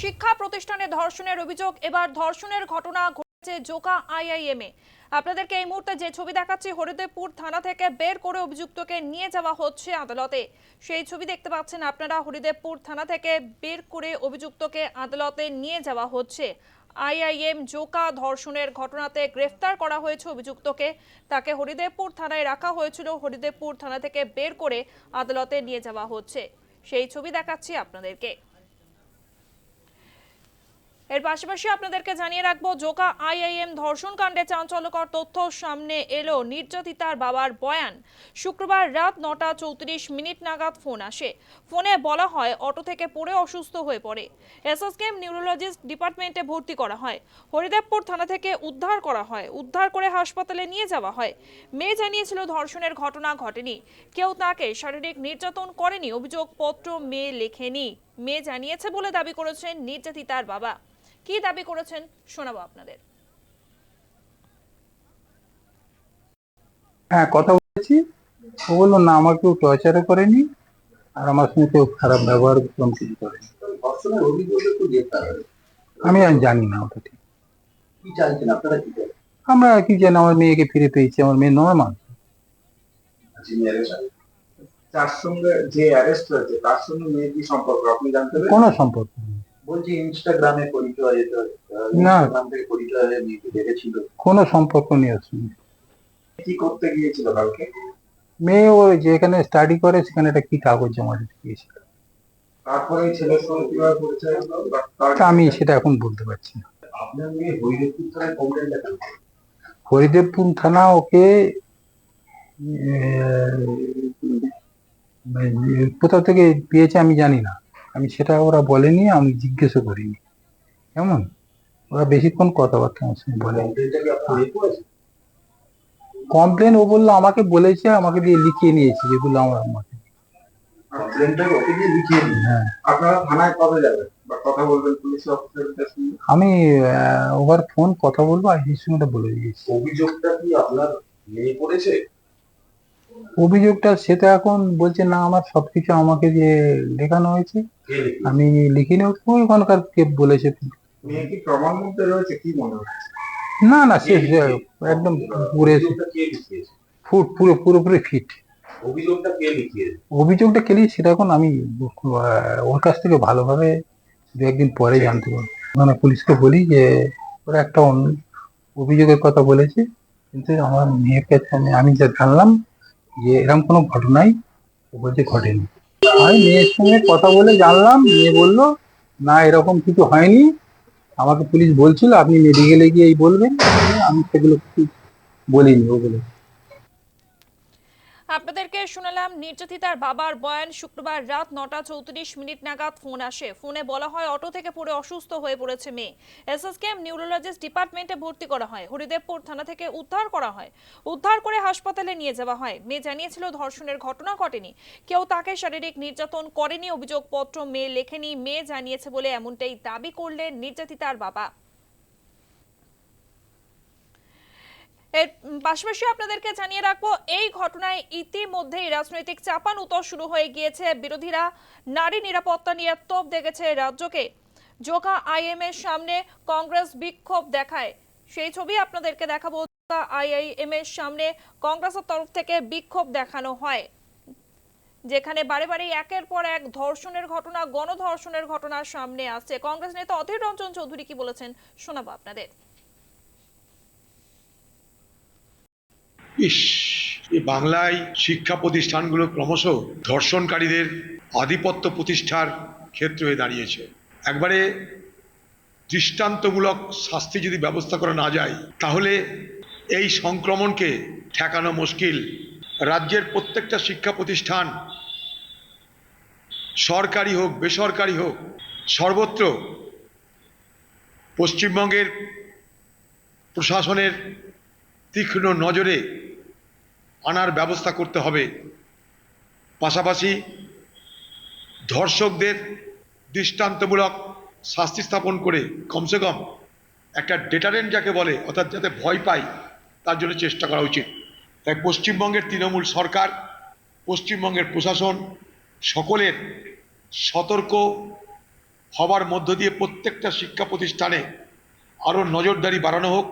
শিক্ষা প্রতিষ্ঠানে ধর্ষণের অভিযোগ। এবার ধর্ষণের ঘটনা ঘটেছে জোকা আইআইএমে। আপনাদেরকে এই মুহূর্তে যে ছবি দেখাচ্ছি, হরিদেবপুর থানা থেকে বের করে অভিযুক্তকে নিয়ে যাওয়া হচ্ছে আদালতে। সেই ছবি দেখতে পাচ্ছেন আপনারা, হরিদেবপুর থানা থেকে বের করে অভিযুক্তকে আদালতে নিয়ে যাওয়া হচ্ছে। আইআইএম জোকা ধর্ষণের ঘটনাতে গ্রেফতার করা হয়েছে অভিযুক্তকে। তাকে হরিদেবপুর থানায় রাখা হয়েছিল। হরিদেবপুর থানা থেকে বের করে আদালতে নিয়ে যাওয়া হচ্ছে। সেই ছবি দেখাচ্ছি আপনাদেরকে। এর পাশাপাশি আপনাদেরকে জানিয়ে রাখব, জোকা আইআইএম ধর্ষণ কাণ্ডে চাঞ্চল্যকর তথ্য সামনে এলো। নির্যাতিতার বাবার বয়ান। শুক্রবার রাত নটা চৌত্রিশ মিনিট নাগাদ ফোন আসে। ফোনে বলা হয়, অটো থেকে পড়ে অসুস্থ হয়ে পড়ে। এসএসকেএম নিউরোলজিস্ট ডিপার্টমেন্টে ভর্তি করা হয়। হরিদেবপুর থানা থেকে উদ্ধার করা হয়। উদ্ধার করে হাসপাতালে নিয়ে যাওয়া হয়। মেয়ে জানিয়েছিল, ধর্ষণের ঘটনা ঘটেনি। কেউ তাকে শারীরিক নির্যাতন করেনি, অভিযোগপত্র মেয়ে লেখেনি। মেয়ে জানিয়েছে বলে দাবি করেছেন নির্যাতিতার বাবা। কি দাবি করেছেন শোনাবো আপনাদের। হ্যাঁ কথা বলেছি। ও বলল না আমার কেউ টর্চারও করেনি আর আমার সঙ্গে কেউ খারাপ ব্যবহার কোনো কিছু করেনি। আমি আর জানি না ওটা ঠিক। আমরা কি জানি আমার মেয়েকে ফিরে পেয়েছি আমার মেয়ে নয় হয়েছেন? তার সঙ্গে যে অ্যারেস্ট হয়েছে তার সঙ্গে মেয়ে কি সম্পর্ক? আপনি জানতে কোনো সম্পর্ক বলছি ইনস্টাগ্রামে পরিচয় না। থেকে পরিচয় দেখেছিল। কোনো সম্পর্ক নেই ওর সঙ্গে কি করতে গিয়েছিল কালকে? মেয়ে ও যেখানে স্টাডি করে সেখানে একটা কি কাগজ জমা দিতে গিয়েছিল। তারপরে ছেলের সঙ্গে কীভাবে পরিচয় হলো আমি সেটা এখন বলতে পারছি না। আপনার মেয়ে হরিদেবপুর থানায় কমপ্লেন লেখেন হরিদেবপুর থানা ওকে আহ, কোথা থেকে পেয়েছে আমি জানি না। আমি সেটা ওরা বলেনি আমি জিজ্ঞেসও করিনি। কেমন? ওরা বেশিক্ষণ কথাবার্তা আমার সঙ্গে বলে কমপ্লেন ও বলল আমাকে বলেছে আমাকে দিয়ে লিখিয়ে নিয়েছে যেগুলো আমার আমাকে হ্যাঁ। আমি ওভার ফোন কথা বলব আর সঙ্গে বলে দিয়েছি। অভিযোগটা কি আপনার মেয়ে করেছে? অভিযোগটা সেটা এখন বলছে না আমার সবকিছু আমাকে দিয়ে লেখানো হয়েছে আমি লিখিনি। ওখানকার কে বলেছে না না সে সে একদম পুরে ফুট পুরো পুরোপুরি ফিট। অভিযোগটা কে লিখিয়েছে? কেলি সেটা এখন আমি ওর কাছ থেকে ভালোভাবে দু একদিন পরে জানতে পারব। মানে পুলিশকে বলি যে ওরা একটা অন্য অভিযোগের কথা বলেছে কিন্তু আমার মেয়ের কাছে আমি যা জানলাম যে এরকম কোনো ঘটনাই ও বলছে ঘটেনি। আমি মেয়ের সঙ্গে কথা বলে জানলাম, মেয়ে বলল, না, এরকম কিছু হয়নি। আমাকে পুলিশ বলছিল, আপনি মেডিকেলে গিয়ে এই বলবেন। আমি সেগুলো কিছু বলিনি ও বলে আপনাদেরকে শোনালাম, নির্যাতিতার বাবার বয়ান শুক্রবার রাত নটা চৌত্রিশ মিনিট নাগাদ ফোন আসে। ফোনে বলা হয়, অটো থেকে পড়ে অসুস্থ হয়ে পড়েছে মেয়ে। এসএসকেএম নিউরোলজিস্ট ডিপার্টমেন্টে ভর্তি করা হয়। হরিদেবপুর থানা থেকে উদ্ধার করা হয়। উদ্ধার করে হাসপাতালে নিয়ে যাওয়া হয়। মেয়ে জানিয়েছিল, ধর্ষণের ঘটনা ঘটেনি। কেউ তাকে শারীরিক নির্যাতন করেনি, অভিযোগপত্র মেয়ে লেখেনি। মেয়ে জানিয়েছে বলে এমনটাই দাবি করলেন নির্যাতিতার বাবা। এর পাশাপাশি আপনাদেরকে জানিয়ে রাখব, এই ঘটনায় ইতিমধ্যেই রাজনৈতিক চাপান উতর শুরু হয়ে গিয়েছে। বিরোধীরা নারী নিরাপত্তা নিয়ে তোপ দেখেছে রাজ্যকে। জোকা আইএম এর সামনে কংগ্রেস বিক্ষোভ দেখায়। সেই ছবি আপনাদেরকে দেখাবো। জোকা আইআইএম এর সামনে কংগ্রেসের তরফ থেকে বিক্ষোভ দেখানো হয়। যেখানে বারে বারে একের পর এক ধর্ষণের ঘটনা, গণধর্ষণের ঘটনা সামনে আসছে। কংগ্রেস নেতা অধীর রঞ্জন চৌধুরী কি বলেছেন শোনাবো আপনাদের। ইস, এই বাংলায় শিক্ষা প্রতিষ্ঠানগুলো ক্রমশ ধর্ষণকারীদের আধিপত্য প্রতিষ্ঠার ক্ষেত্র হয়ে দাঁড়িয়েছে। একবারে দৃষ্টান্তমূলক শাস্তি যদি ব্যবস্থা করা না যায়, তাহলে এই সংক্রমণকে ঠেকানো মুশকিল। রাজ্যের প্রত্যেকটা শিক্ষা প্রতিষ্ঠান, সরকারি হোক, বেসরকারি হোক, সর্বত্র পশ্চিমবঙ্গের প্রশাসনের তীক্ষ্ণ নজরে আনার ব্যবস্থা করতে হবে। পাশাপাশি ধর্ষকদের দৃষ্টান্তমূলক শাস্তি স্থাপন করে কমসে কম একটা ডেটারেন্ট যাকে বলে, অর্থাৎ যাতে ভয় পায়, তার জন্য চেষ্টা করা উচিত। তাই পশ্চিমবঙ্গের তৃণমূল সরকার, পশ্চিমবঙ্গের প্রশাসন সকলের সতর্ক হবার মধ্য দিয়ে প্রত্যেকটা শিক্ষা প্রতিষ্ঠানে আরও নজরদারি বাড়ানো হোক।